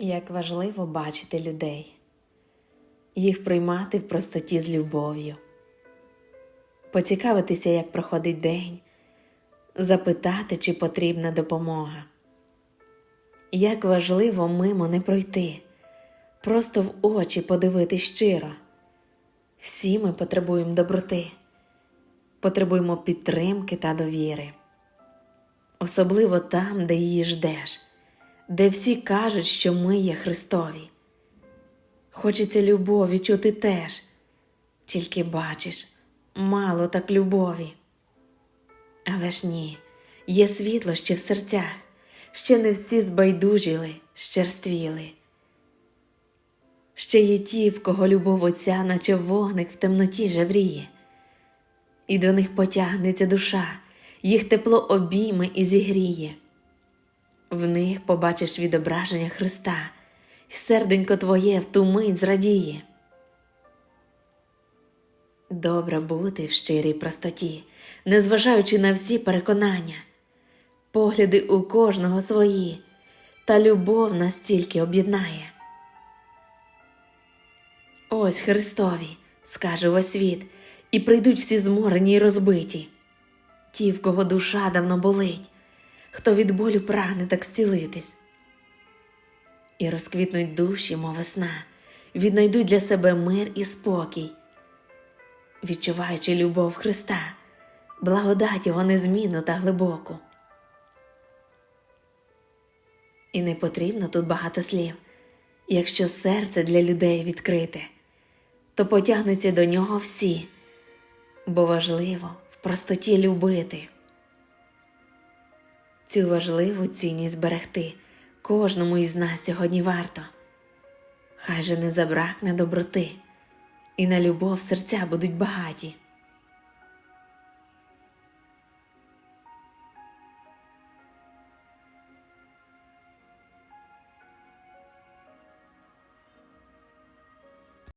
Як важливо бачити людей, їх приймати в простоті з любов'ю, поцікавитися, як проходить день, запитати, чи потрібна допомога. Як важливо мимо не пройти, просто в очі подивитись щиро. Всі ми потребуємо доброти, потребуємо підтримки та довіри, особливо там, де її ждеш, де всі кажуть, що ми є Христові. Хочеться любові чути теж, тільки бачиш, мало так любові. Але ж ні, є світло ще в серцях, ще не всі збайдужили, щерствіли. Ще є ті, в кого любов отця, наче вогник в темноті жевріє, і до них потягнеться душа, їх тепло обійме і зігріє. В них побачиш відображення Христа, і серденько твоє в ту мить зрадіє. Добре бути в щирій простоті, незважаючи на всі переконання, погляди у кожного свої, та любов настільки об'єднає. Ось Христові, скаже весь світ, і прийдуть всі зморені й розбиті, ті, в кого душа давно болить, хто від болю прагне так зцілитись. І розквітнуть душі, мов весна, віднайдуть для себе мир і спокій, відчуваючи любов Христа, благодать Його незмінну та глибоку. І не потрібно тут багато слів. Якщо серце для людей відкрите, то потягнуться до нього всі, бо важливо в простоті любити. Цю важливу цінність зберегти кожному із нас сьогодні варто. Хай же не забракне доброти, і на любов серця будуть багаті.